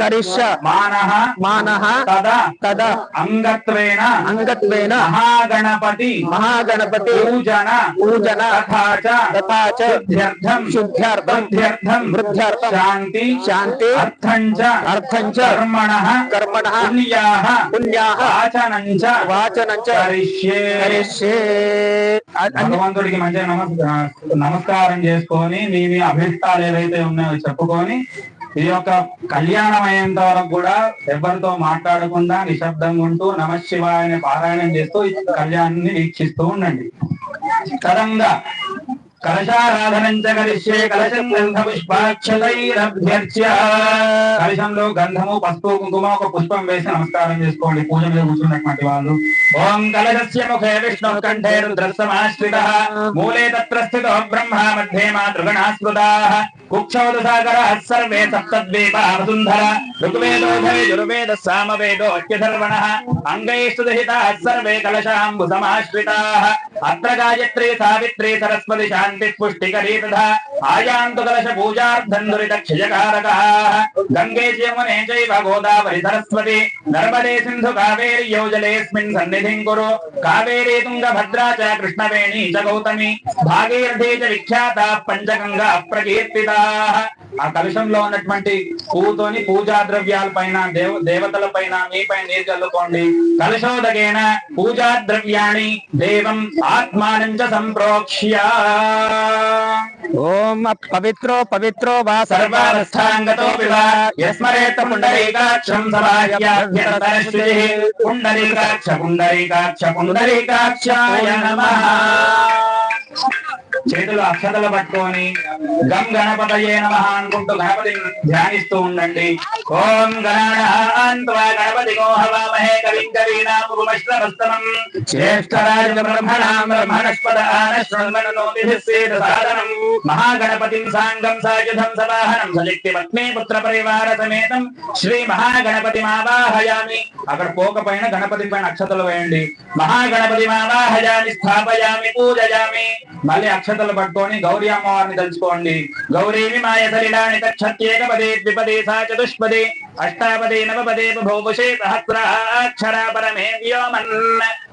కరిష్య మానః మానః తదా తదా అంగత్వేన అంగత్వేన మహాగణపతి మహాగణపతి పూజన పూజన తథా చ తథా చ శుద్ధ్యర్థం శుద్ధ్యర్థం వృద్ధ్యర్థం వృద్ధ్యర్థం శాంతి శాంతి అర్థం చ అర్థం చ కర్మణః కర్మణః పుణ్యాః పుణ్యాః వాచనం చ వాచనం చ కరిష్యే కరిష్యే భగవంతుడికి మంచిగా నమస్ నమస్కారం చేసుకొని మీ మీ అభిష్టాలు ఏవైతే ఉన్నాయో చెప్పుకొని ఈ యొక్క కళ్యాణం అయ్యేంత వరకు కూడా ఎవరితో మాట్లాడకుండా నిశ్శబ్దంగా ఉంటూ నమ శివాయని పారాయణం చేస్తూ ఈ కళ్యాణాన్ని వీక్షిస్తూ ఉండండి. తరంగా కలశారాధనం చ కలశం గంధ పుష్పాక్షతైరభ్యర్చ్య కలశంలో గంధము పసుపు కుంకుమ ఒక పుష్పం వేసి నమస్కారం చేసుకోండి. పూజ మీద కూర్చున్నటువంటి వాళ్ళు. ఓం కలగస్య ముఖే విష్ణు కంఠే రుద్రసమాశ్రిత మూలే తత్ర స్థితో బ్రహ్మ మధ్యే మాతృగణా స్మృతా కుక్షౌద సాగర సర్వే సప్తద్వీప వసుంధర. ఋగ్వేదోధే యజుర్వేద సామవేదో అత్యధర్వణ. అంగైస్తు దహితా సర్వే కలశాంబు సమాశ్రితా అత్ర గాయత్రీ సావిత్రీ సరస్వతి శాంతి పుష్టికరీ తథా ఆయాంతు కలశ పూజార్థం దురిత క్షయకారక గంగే యమునే చైవ గోదావరి సరస్వతి నర్మదే సింధు కావేరి యోజలేస్మిన్ సన్నిధిం కురు కావేరీ తుంగ భద్రా చ కృష్ణవేణి చ గౌతమి భాగీరథే చ విఖ్యాత పంచగంగా ప్రకీర్తితా ఆ కలుషంలో ఉన్నటువంటి పువ్వుతోని పూజా ద్రవ్యాల పైన దేవ దేవతల పైన మీ పైన నీరు చల్లుకోండి. కలుషోదకేన పూజా ద్రవ్యాన్ని దేవం ఆత్మానం చ సంప్రోక్ష్య ఓం పవిత్రో పవిత్రో వా సర్వాస్థాంగతో యస్మరేత పుండరీకాక్షం సమాహ్యాభ్యతరశ్రుతిః పుండరీకాక్ష పుండరీకాక్ష పుండరీకాక్షాయ నమః। చేతులు అక్షతలు పట్టుకొని గం గణపతయే నమ అనుకుంటూ గణపతిని ధ్యానిస్తూ ఉండండి। ఓం గణానాన్వా గణపతి హవామహే కవిం కవీనాముపమశ్రవస్తమం జ్యేష్ఠరాజ బ్రహ్మణాం బ్రహ్మణస్పద ఆనశ్వన్మనోతిభిస్సేద సాధనం. మహాగణపతిం సాంగం సాయుధం సవాహనం సశక్తి పత్ని పుత్ర పరివార సమేతం శ్రీ మహాగణపతి మావాహయామి అక్కడ పోక పైన గణపతి పైన అక్షతలు వేయండి. మహాగణపతి మావాహయామి స్థాపయామి పూజయామి. మళ్ళీ అక్షతలు పట్టుకొని గౌరీ అమ్మవారిని తెలుసుకోండి గౌరీమి మాయ సలిలాని తక్షత్యేక పదే ద్విపదే సా చతుష్పదే. అష్టాపదే నవపదే బభూషే సహస్రాక్షరా పరమే వ్యోమన్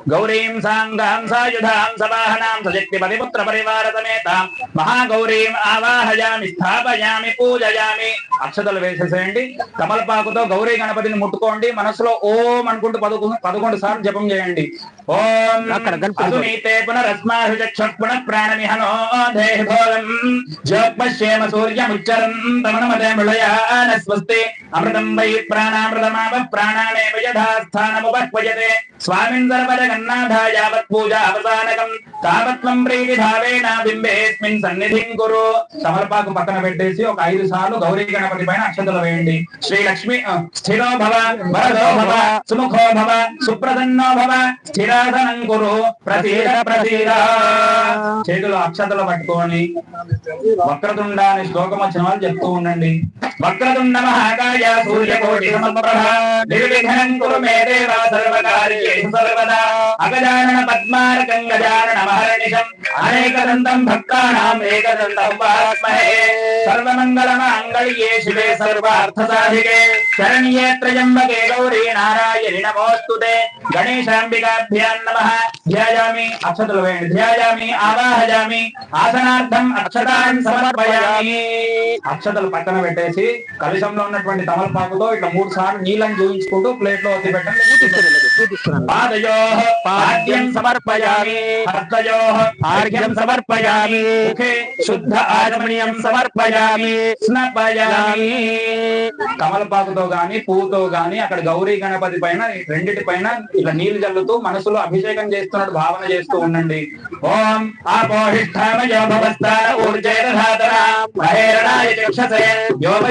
గౌరీం సాంగాం సాయుధాం సవాహనాం సశక్తి పతిపుత్ర పరివార సమేతాం మహాగౌరీం ఆవాహయామి స్థాపయామి పూజయామి అక్షతలు వేసేసేయండి కమలపాకుతో గౌరీ గణపతిని ముట్టుకోండి మనసులో ఓం అనుకుంటూ పదకొండు పదకొండు సార్లు జపం చేయండి ఓం అక్కడ గణపతి అసునీతే పునరస్మాహు చక్షుః పునః ప్రాణమిహనో దేహి భోగం జ్యోపశ్యేమ సూర్యముచ్చరం తమనమదే మృళయాన స్వస్తి అమృతం వై ప్రాణామృతమావ ప్రాణానేవ స్వామిన్ సర్వజగన్నాథ యావత్ పూజా అవసానకం. తావత్వం ప్రీతి భావేన బింబేస్మిన్ సన్నిధిం కురు. తమలపాకు పక్కన పెట్టేసి ఒక ఐదు సార్లు గౌరీ గణపతి పైన అక్షతలు వేయండి. శ్రీ లక్ష్మి స్థిరో భవ వరదో భవ సుముఖో భవ సుప్రసన్నో భవ స్థిరాసనం కురు. ప్రసీద ప్రసీద. చేతులు అక్షతలు పట్టుకొని వక్రతుండ అనే శ్లోకం వచ్చిన వాళ్ళు చెప్తూ ఉండండి. వక్రతుండమహాకాయ సూర్యకోటి సమప్రభ నిర్విఘ్నం కురు మే దేవ సర్వకార్యేషు సర్వదా. అగజానన పద్మారకం గజానన మహర్నిశం. అనేకదంతం భక్తానాం ఏకదంతం వాస్మహే సర్వమంగళమాంగళ్యే శివే సర్వార్థ సాధికే శరణ్యే త్రయంబకే గౌరీ నారాయణి నమోస్తుతే గణేశాంబికాభ్యాం నమః. ధ్యాయామి అక్షతలు వేయండి ధ్యాయామి ఆవాహయామి. ఆసనార్థం అక్షతాన్ సమర్పయామి. అక్షతలు పక్కన పెట్టేసి కలుషంలో ఉన్నటువంటి తమలపాకుతో ఇట్లా మూడు సార్లు నీళ్ళని చూపించుకుంటూ ప్లేట్లో వదిలి పెట్టండి చూపిస్తున్నాను పాదయో పాద్యం సమర్పయామి. హస్తయో ఆర్ఘ్యం సమర్పయామి. ముఖే శుద్ధ ఆచమనీయం సమర్పయామి. స్నపయామి. కమలపాకుతో గాని పువ్వుతో గాని అక్కడ గౌరీ గణపతి పైన రెండిటి పైన ఇట్లా నీళ్ళు జల్లుతూ మనసులో అభిషేకం చేస్తున్నట్టు భావన చేస్తూ ఉండండి. ఓం ఆపోహిష్టామయో భవస్థాన ఊర్జేన ధాతన మహేరణాయ చక్షసే. యోగ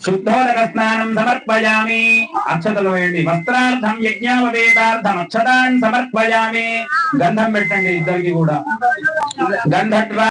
నమః శుద్ధోదక స్నానం సమర్పయామి. అక్షతలు వేయండి. వస్త్రార్థం యజ్ఞావవేదార్థం అక్షతాన్ని సమర్పయామి. గంధం పెట్టండి ఇద్దరికి కూడా. గంధట్వ